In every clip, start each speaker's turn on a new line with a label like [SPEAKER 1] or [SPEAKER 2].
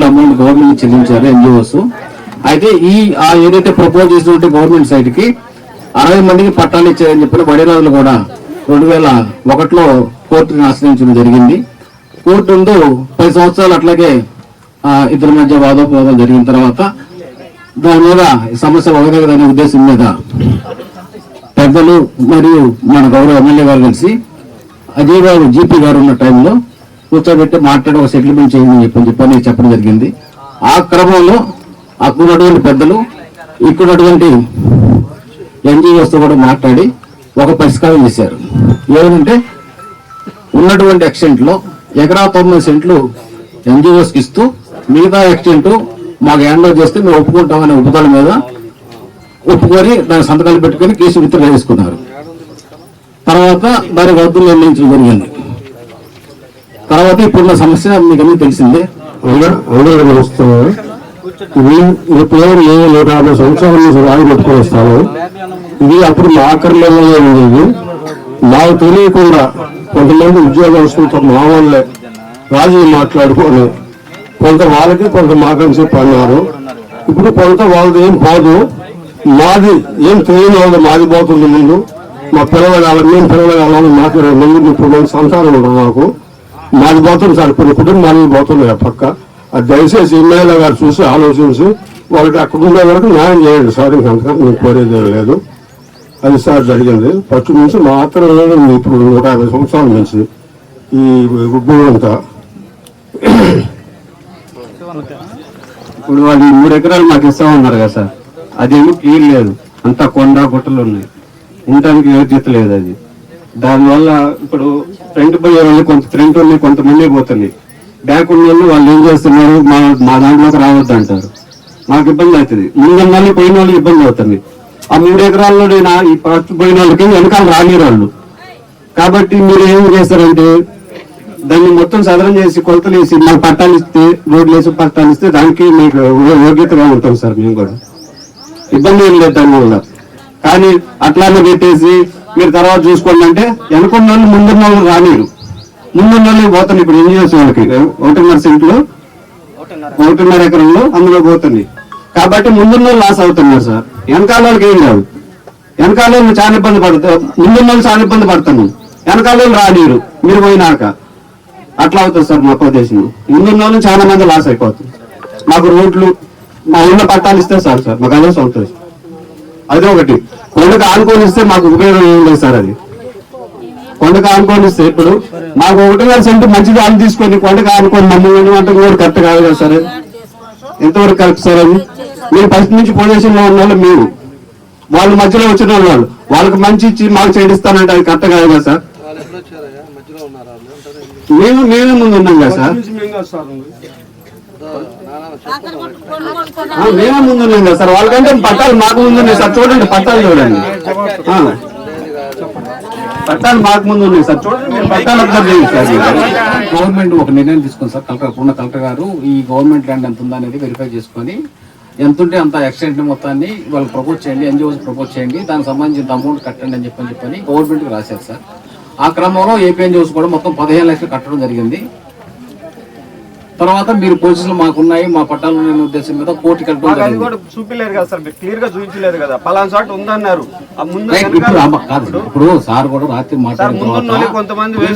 [SPEAKER 1] వేల amount government చెల్లించారు NGOs అయితే ఈ ఆ ఏదైతే ప్రపోజ్ చేసినటువంటి గవర్నమెంట్ సైడ్కి అరవై మందికి పట్టాలు ఇచ్చారని చెప్పిన బడిరాజులు కూడా రెండు వేల ఒకటిలో కోర్టుని ఆశ్రయించడం జరిగింది. కోర్టు ముందు పది సంవత్సరాలు అట్లాగే ఇద్దరి మధ్య వాదోపవాదం జరిగిన తర్వాత దాని మీద ఈ సమస్య ఒకదగదనే ఉద్దేశం మీద పెద్దలు మరియు మన గౌరవ ఎమ్మెల్యే గారు కలిసి అజయ్ గారు జీపీ గారు ఉన్న టైంలో కూర్చోబెట్టి మాట్లాడి ఒక సెటిల్మెంట్ చేయమని చెప్పని చెప్పని చెప్పడం జరిగింది. ఆ క్రమంలో అక్కడ పెద్దలు ఇక్కడ ఎన్జిఓస్తో కూడా మాట్లాడి ఒక పరిష్కారం చేశారు. ఏమంటే ఉన్నటువంటి ఎక్స్టెంట్లో ఎకరా తొమ్మిది సెంట్లు ఎన్జిఓస్కి ఇస్తూ మిగతా ఎక్స్టెంట్ మాకు హ్యాండ్లో చేస్తే మేము ఒప్పుకుంటామనే ఒప్పుదల మీద ఒప్పుకొని దాని సంతకాలు పెట్టుకొని కేసు విత్డ్రా చేసుకున్నారు. తర్వాత దాని రద్దు నిర్ణయించడం జరిగింది. తర్వాత ఇప్పుడున్న సమస్య మీకు అన్ని తెలిసిందే.
[SPEAKER 2] అందరూ నమస్కారం. ఈ పేరు ఏ నూట యాభై సంవత్సరాల నుంచి రాయి పెట్టుకుని వస్తాను. ఇది అప్పుడు మా ఆఖరిలో ఉండేది మాకు తెలియకుండా కొంతమంది ఉద్యోగస్తులతో మా వాళ్ళే రాజీ మాట్లాడుకొని. కొంత వాళ్ళకి కొంత మాకని చెప్పి అన్నారు ఇప్పుడు కొంత వాళ్ళది ఏం పోదు. మాది ఏం తెలియని వాళ్ళు మాది పోతుంది ముందు. మా పిల్లలు మేము పిల్లలు మాకు రెండు మంది ముప్పై మంది సంతానం ఉండదు మాకు. మాది పోతుంది సార్ కొన్ని కుటుంబాలు పోతున్నాయి పక్క. అది దయచేసి ఎమ్మెల్యే గారు చూసి ఆలోచించి వాళ్ళకి అక్కడ ఉండే వరకు న్యాయం చేయండి సార్ ఇంకా నేను కోరేది లేదు. అది సార్ జరిగింది. ఫస్ట్ నుంచి మాత్రం ఉంది ఇప్పుడు నూట యాభై సంవత్సరాల నుంచి ఈ భూమి అంతా.
[SPEAKER 1] ఇప్పుడు వాళ్ళు మూడు ఎకరాలు మాకు ఇస్తామన్నారు కదా సార్. అదేమో క్లియర్ లేదు. అంతా కొండ గుట్టలు ఉన్నాయి. ఉండటానికి యోగ్యత లేదు అది. దానివల్ల ఇప్పుడు ఫ్రంట్ పోయే వాళ్ళు కొంత ఫ్రంట్ ఉన్నాయి కొంతమంది పోతుంది. బ్యాక్ ఉన్న వాళ్ళు వాళ్ళు ఏం చేస్తున్నారు? మా మా దాంట్లోకి రావద్దు అంటారు. మాకు ఇబ్బంది అవుతుంది. ముందు వాళ్ళు పోయిన వాళ్ళకి ఇబ్బంది అవుతుంది. ఆ మూడు ఎకరాల్లో నేను ఈ ఫస్ట్ పోయిన వాళ్ళకి వెనకాల రాలేరు వాళ్ళు. కాబట్టి మీరు ఏం చేస్తారంటే దాన్ని మొత్తం సదరం చేసి కొలతలు వేసి మాకు పట్టాలు ఇస్తే రోడ్లు వేసి పట్టాలు ఇస్తే దానికి మీకు యోగ్యతగా ఉంటాం సార్ మేము కూడా. ఇబ్బంది ఏం లేదు దానివల్ల. కానీ అట్లానే పెట్టేసి మీరు తర్వాత చూసుకోండి అంటే వెనుకున్న వాళ్ళు ముందున్న వాళ్ళు రాలేరు ముందున్న వాళ్ళు పోతుంది ఇప్పుడు ఇంజనీర్స్ వాళ్ళకి? ఒకటిన్నర సెంట్లు ఒకటిన్నర ఎకరంలో అందులో పోతుంది కాబట్టి ముందున్న లాస్ అవుతున్నారు సార్. వెనకాల వాళ్ళకి ఏం కాదు. వెనకాల వాళ్ళు చాలా ఇబ్బంది పడతారు ముందున్న వాళ్ళు చాలా ఇబ్బంది పడతాను వెనకాల వాళ్ళు మీరు పోయినాక అట్లా అవుతుంది సార్ మా ప్రదేశం ముందున్న వాళ్ళు చాలా మంది లాస్ అయిపోతుంది మాకు రోడ్లు మా ఉన్న పట్టాలు ఇస్తే సార్ సార్. మాకు అదే అవుతుంది అదే ఒకటి. కొండకు ఆనుకొని ఇస్తే మాకు ఉపయోగం ఏం లేదు సార్ అది. కొండకు ఆనుకొని ఇస్తే ఇప్పుడు మాకు ఒకటిన్నర సెంటు మంచిగా ఆన్ తీసుకొని కొండకు ఆనుకొని మమ్మల్ని అంటే కూడా కరెక్ట్ కాదు కదా సార్. ఎంతవరకు కరెక్ట్ సార్ అది? మేము ఫస్ట్ నుంచి పొజిషన్లో ఉన్న వాళ్ళు మేము వాళ్ళు మధ్యలో వచ్చిన వాళ్ళు వాళ్ళకి మంచి ఇచ్చి మాకు చేయిస్తానంటే అది కరెక్ట్ కాదు కదా సార్. మేము మేమే ముందు ఉన్నాం కదా సార్. మేమే ముందున్నాం కదా సార్. వాళ్ళకంటే పట్టాలు మాకు ముందున్నాయి సార్. చూడండి పట్టాలు చూడండి. పట్టాలు మాకు ముందు ఉన్నాయి సార్. చూడండి మీరు పట్టాలు అబ్జర్వ్ చేయండి సార్. గవర్నమెంట్ ఒక నిర్ణయం తీసుకుంది సార్. కలెక్టర్ ఉన్న కలెక్టర్ గారు ఈ గవర్నమెంట్ ల్యాండ్ ఎంత ఉందా అనేది వెరిఫై చేసుకొని ఎంత ఉంటే అంత ఎక్స్టెంట్ మొత్తాన్ని వాళ్ళు ప్రపోజ్ చేయండి ఎన్జిఓస్ ప్రపోజ్ చేయండి దానికి సంబంధించిన అమౌంట్ కట్టండి అని చెప్పని చెప్పని గవర్నమెంట్కి రాశారు సార్. ఆ క్రమంలో ఏపీ ఎన్జిఓస్ కూడా మొత్తం పదిహేను లక్షలు కట్టడం జరిగింది. తర్వాత మీరు పొజిషన్లు మాకున్నాయి మా పట్టాలు ఉన్న ఉద్దేశం మీద కోర్టు కట్టడం
[SPEAKER 3] కూడా చూపిలేదు కదా సార్ మీరు క్లియర్గా చూపించలేదు కదా. పలానా చోట ఉందన్నారు. ముందు
[SPEAKER 1] ఇప్పుడు కాదు సార్ కూడా రాత్రి
[SPEAKER 3] వాళ్ళు కొంతమంది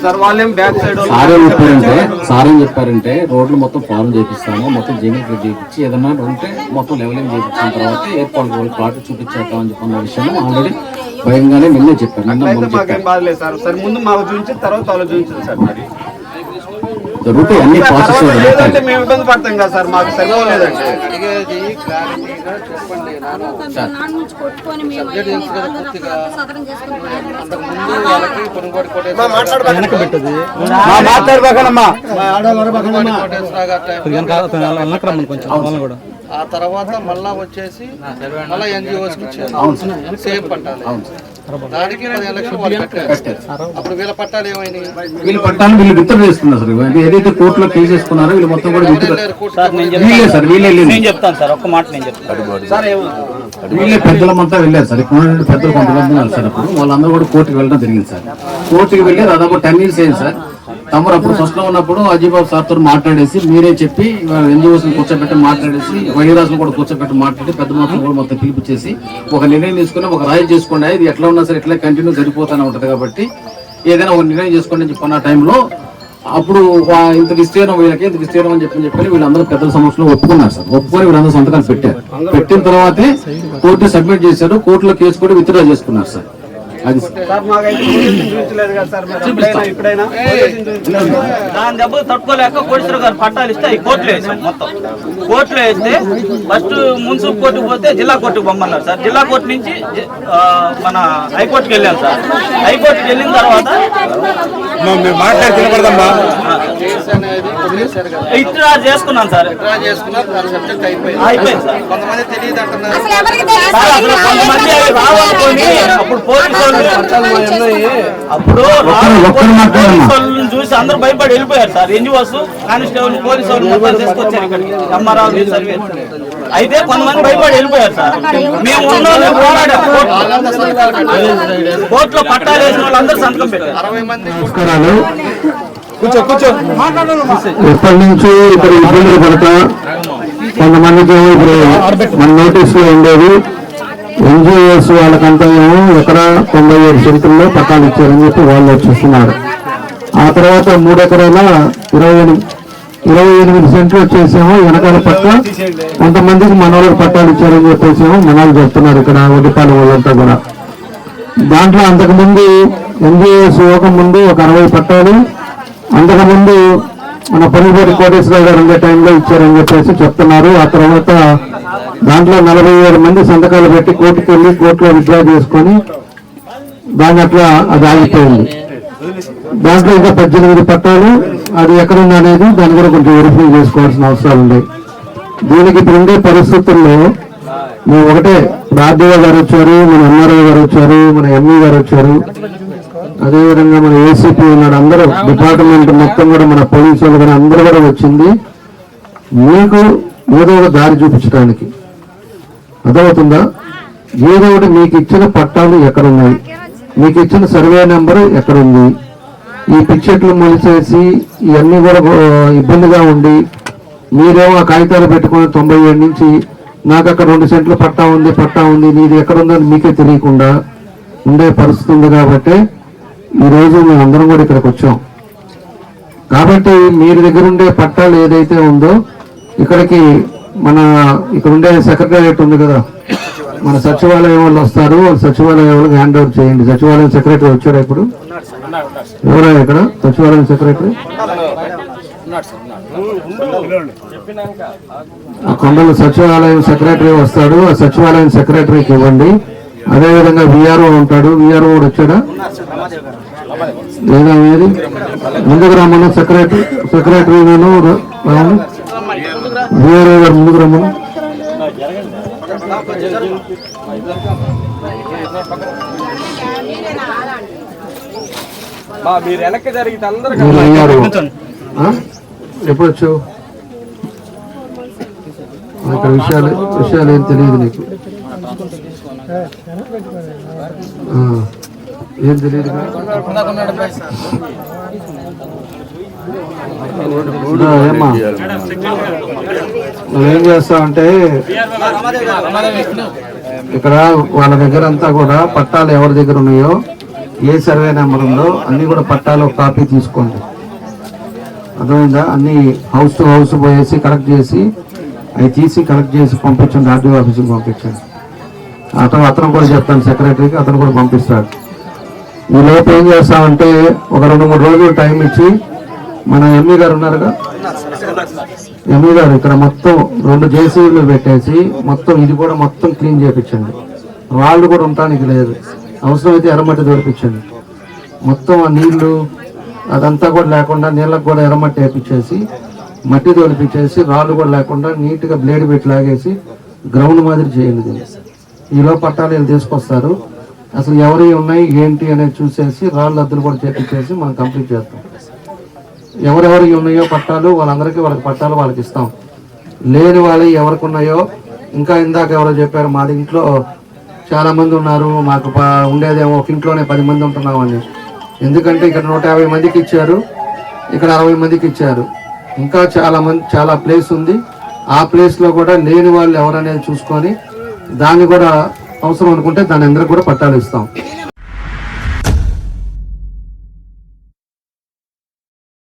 [SPEAKER 3] సార్. వాళ్ళేం బ్యాక్ సైడ్
[SPEAKER 1] సార్ ఏం చెప్పారంటే సార్ ఏం చెప్పారంటే రోడ్లు మొత్తం ఫారం చేపిస్తాము మొత్తం జమీన్ చేపించి ఏదన్నా ఉంటే మొత్తం లెవెలింగ్ చేపించిన తర్వాత వాళ్ళు ప్లాట్ చూపించేద్దాం అని చెప్పిన విషయం ఆల్రెడీ భయంగానే నిన్నే చెప్పారు నిన్న చెప్పారు.
[SPEAKER 3] బాధలేదు సార్. సరే ముందు మాకు చూపించి తర్వాత వాళ్ళు చూపించారు సార్ మరి.
[SPEAKER 1] జరుగుతాయి అన్ని ప్రాసెస్
[SPEAKER 3] లేదంటే మేము ఇబ్బంది పడతాం కదా సార్ మాకు
[SPEAKER 4] కొట్టేసి ఆ తర్వాత మళ్ళా వచ్చేసి మళ్ళా ఎన్జిఓస్కి ఇచ్చారు సేమ్ పట్టాలి. దానికి పది లక్షలు వాళ్ళు కట్టారు. అప్పుడు వీళ్ళ పట్టాలు ఏమైనాయి
[SPEAKER 1] వీళ్ళు పట్టాలు వీళ్ళు విత్డ్రా చేసుకున్నారు సార్. ఇవి ఏదైతే కోర్టులో కేసు చేసుకున్నారో వీళ్ళు మొత్తం కూడా వీళ్ళే సార్ వీళ్ళే వెళ్ళింది.
[SPEAKER 5] నేను చెప్తాను సార్ ఒక్క మాట నేను చెప్తాను.
[SPEAKER 1] వీళ్ళే పెద్దలమంతా వెళ్ళారు సార్. ఇక్కడ ఉన్నటువంటి పెద్దలు కొంతమంది ఉన్నారు సార్. అప్పుడు వాళ్ళందరూ కూడా కోర్టుకి వెళ్ళడం జరిగింది సార్. కోర్టుకి వెళ్ళి దాదాపు టెన్ ఇయర్స్ అయింది సార్. తమరు అప్పుడు ఫస్ట్లో ఉన్నప్పుడు అజీబాబు సార్ మాట్లాడేసి మీరే చెప్పి ఎన్జిఓస్ని కూర్చోబెట్టి మాట్లాడేసి వైరాసులు కూడా కూర్చోబెట్టి మాట్లాడి పెద్ద మొత్తం కూడా మొత్తం పిలిపించేసి ఒక నిర్ణయం తీసుకుని ఒక రాయి చేసుకోండి ఇది ఎట్లా ఉన్నా సరే ఇట్లా కంటిన్యూ సరిపోతానే ఉంటుంది కాబట్టి ఏదైనా ఒక నిర్ణయం చేసుకోండి అని చెప్పిన టైంలో అప్పుడు ఇంత విస్తీర్ణం వీళ్ళకి ఇంత విస్తీర్ణం అని చెప్పి చెప్పి వీళ్ళందరూ పెద్దల సమస్యలో ఒప్పుకున్నారు సార్. ఒప్పుకొని వీళ్ళందరూ సంతకాలు పెట్టారు. పెట్టిన తర్వాతే కోర్టు సబ్మిట్ చేశారు కోర్టులో కేసు కూడా విత్డ్రా చేసుకున్నారు సార్. అది సార్.
[SPEAKER 4] సార్ మాకైతే పొజిషన్ చూపించలేదు కదా సార్ మరి ఎప్పుడైనా ఇప్పుడైనా.
[SPEAKER 5] దాని దెబ్బ తట్టుకోలేక కోటేశ్వర గారు పట్టాలు ఇస్తే అవి కోర్టులో వేసాం మొత్తం. కోర్టులో వేస్తే ఫస్ట్ మున్సిపల్ కోర్టుకు పోతే జిల్లా కోర్టుకు పంపన్నారు సార్. జిల్లా కోర్టు నుంచి మన హైకోర్టుకి వెళ్ళాం సార్. హైకోర్టుకి వెళ్ళిన తర్వాత
[SPEAKER 6] కదా
[SPEAKER 5] ఇట్లా చేసుకున్నాను సార్.
[SPEAKER 6] డ్రా చేసుకున్నారు దాని సబ్జెక్ట్ అయిపోయింది.
[SPEAKER 5] అయిపోయింది సార్.
[SPEAKER 6] కొంతమంది తెలియదు అంటున్నారు.
[SPEAKER 7] అసలు ఎవరికి తెలియదు?
[SPEAKER 5] సార్, అసలు కొంతమంది అవి రావాలనుకొని అప్పుడు పోలీసు అప్పుడు. పోలీసు చూసి అందరూ భయపడి వెళ్ళిపోయారు సార్. ఎన్జిఓస్ కానిస్టేబుల్ పోలీసు వాళ్ళు మొత్తం తీసుకొచ్చారు ఇక్కడికి ఎంఆర్ఆర్ సర్వే. అయితే కొంతమంది భయపడి వెళ్ళిపోయారు సార్. మేము ఉన్న వాళ్ళే పోరాడాం కోర్టులో. పట్టాలు వేసిన వాళ్ళందరూ సంతకం పెట్టారు.
[SPEAKER 6] అరవై మంది
[SPEAKER 8] నమస్కారాలు. ఎప్పటి నుంచి ఇప్పుడు ఇబ్బందులు పడతా. కొంతమందికి ఇప్పుడు మన నోటీస్ ఉండేది ఎన్జిఓస్ వాళ్ళకంతా ఏమో ఎక్కడ తొంభై ఏడు సెంటుల్లో పట్టాలు ఇచ్చారని చెప్పి వాళ్ళు వచ్చేస్తున్నారు ఆ తర్వాత మూడు ఎకరాల ఇరవై ఎనిమిది ఇరవై ఎనిమిది సెంట్లు వచ్చేసేమో వెనకాల పక్క కొంతమందికి మనోళ్ళకి పట్టాలు ఇచ్చారని చెప్పేసేమో మనోళ్ళు చెప్తున్నారు ఇక్కడ ఒడిపాల వాళ్ళంతా కూడా. దాంట్లో అంతకుముందు ఎన్జిఓస్ ఇవ్వకముందు ఒక అరవై పట్టాలు అంతకుముందు మన పొలిపేట కోటేశ్వరరావు గారు ఉండే టైంలో ఇచ్చారని చెప్పేసి చెప్తున్నారు. ఆ తర్వాత దాంట్లో నలభై ఏడు మంది సంతకాలు పెట్టి కోర్టుకు వెళ్ళి కోర్టులో విత్డ్రా చేసుకొని దాని అట్లా అది ఆగిపోయింది. దాంట్లో ఇంకా పద్దెనిమిది పట్టాలు అది ఎక్కడుంది అనేది దాన్ని కూడా కొంచెం వెరిఫై చేసుకోవాల్సిన అవసరాలు ఉన్నాయి. దీనికి ఇప్పుడు ఉండే పరిస్థితుల్లో మేము ఒకటే ఇప్పుడు ఆర్డీఓ గారు వచ్చారు మన ఎంఆర్ఓ గారు వచ్చారు మన ఎంఈ గారు వచ్చారు. అదేవిధంగా మన ఏసీపీ ఉన్నాడు. అందరూ డిపార్ట్మెంట్ మొత్తం కూడా మన పోలీసు వాళ్ళు కూడా అందరూ కూడా వచ్చింది. మీకు ఏదో ఒక దారి చూపించడానికి. అర్థమవుతుందా? ఏదో ఒకటి మీకు ఇచ్చిన పట్టాలు ఎక్కడున్నాయి? మీకు ఇచ్చిన సర్వే నెంబర్ ఎక్కడుంది? ఈ పిక్చర్లు మొలిసేసి ఇవన్నీ కూడా ఇబ్బందిగా ఉండి మీరేమో ఆ కాగితాలు పెట్టుకుని తొంభై ఏడు నుంచి నాకు అక్కడ రెండు సెంట్లు పట్టా ఉంది పట్టా ఉంది నీది ఎక్కడ ఉందని మీకే తెలియకుండా ఉండే పరిస్థితి ఉంది కాబట్టి ఈ రోజు మేము అందరం కూడా ఇక్కడికి వచ్చాం. కాబట్టి మీరు దగ్గర ఉండే పట్టాలు ఏదైతే ఉందో ఇక్కడికి మన ఇక్కడ ఉండే సెక్రటేరియట్ ఉంది కదా మన సచివాలయం వాళ్ళు వస్తారు సచివాలయం వాళ్ళకి హ్యాండ్ ఓవర్ చేయండి. సచివాలయం సెక్రటరీ వచ్చాడు ఇప్పుడు? ఎవరా ఇక్కడ? సచివాలయం సెక్రటరీ? ఆ సచివాలయం సెక్రటరీ వస్తాడు. ఆ సచివాలయం సెక్రటరీకి ఇవ్వండి. అదే విధంగా విఆర్ఓ ఉంటాడు. విఆర్ఓ కూడా వచ్చాడా? లేదా ఏది? ముందుకు రమ్మను సెక్రటరీ. సెక్రటరీ నేను విఆర్ఓ గారు ముందుకు రమ్మను.
[SPEAKER 4] మీరు వెనక్కి జరిగితే అందరూ
[SPEAKER 8] మీరు అయ్యారు ఆ? ఎప్పుడు వచ్చావు? విషయాలు విషయాలు ఏం తెలియదు నీకు. ఏం తెలియదు ఏమ్మా? నువ్వేం చేస్తావంటే ఇక్కడ వాళ్ళ దగ్గర అంతా కూడా పట్టాలు ఎవరి దగ్గర ఉన్నాయో ఏ సర్వే నెంబర్ ఉందో అన్ని కూడా పట్టాలు ఒక కాపీ తీసుకోండి. అర్థమైందా? అన్ని హౌస్ టు హౌస్ పోయేసి కలెక్ట్ చేసి అవి తీసి కలెక్ట్ చేసి పంపించండి ఆర్డీ ఆఫీస్కి పంపించండి. అతను అతను కూడా చెప్తాను సెక్రటరీకి అతను కూడా పంపిస్తాడు. ఈ లోపు ఏం చేస్తామంటే ఒక రెండు మూడు రోజులు టైం ఇచ్చి మన ఎంఈ గారు ఉన్నారుగా? ఎంఈ గారు ఇక్కడ మొత్తం రెండు జేసీబీలు పెట్టేసి మొత్తం ఇది కూడా మొత్తం క్లీన్ చేయించండి రాళ్ళు కూడా ఉండటానికి లేదు. అవసరమైతే ఎర్రమట్టి దొరికించండి మొత్తం ఆ నీళ్ళు అదంతా కూడా లేకుండా నీళ్ళకు కూడా ఎర్రమట్టి వేపించేసి మట్టి తోలిపించేసి రాళ్ళు కూడా లేకుండా నీట్గా బ్లేడ్ పెట్టి లాగేసి గ్రౌండ్ మాదిరి చేయండి దీన్ని. ఈలో పట్టాలు వీళ్ళు తీసుకొస్తారు. అసలు ఎవరి ఉన్నాయి ఏంటి అనేది చూసేసి రాళ్ళు అద్దలు కూడా చేపించేసి మనం కంప్లీట్ చేస్తాం. ఎవరెవరికి ఉన్నాయో పట్టాలు వాళ్ళందరికీ వాళ్ళకి పట్టాలు వాళ్ళకి ఇస్తాం. లేని వాళ్ళు ఎవరికి ఉన్నాయో ఇంకా ఇందాక ఎవరో చెప్పారు మాది ఇంట్లో చాలా మంది ఉన్నారు మాకు ఉండేదేమో ఒక ఇంట్లోనే పది మంది ఉంటున్నామని. ఎందుకంటే ఇక్కడ నూట యాభై మందికి ఇచ్చారు ఇక్కడ అరవై మందికి ఇచ్చారు. ఇంకా చాలా మంది చాలా ప్లేస్ ఉంది. ఆ ప్లేస్లో కూడా లేని వాళ్ళు ఎవరనేది చూసుకొని దాన్ని కూడా అవసరం అనుకుంటే దాని అందరికి కూడా పట్టాలు ఇస్తాం.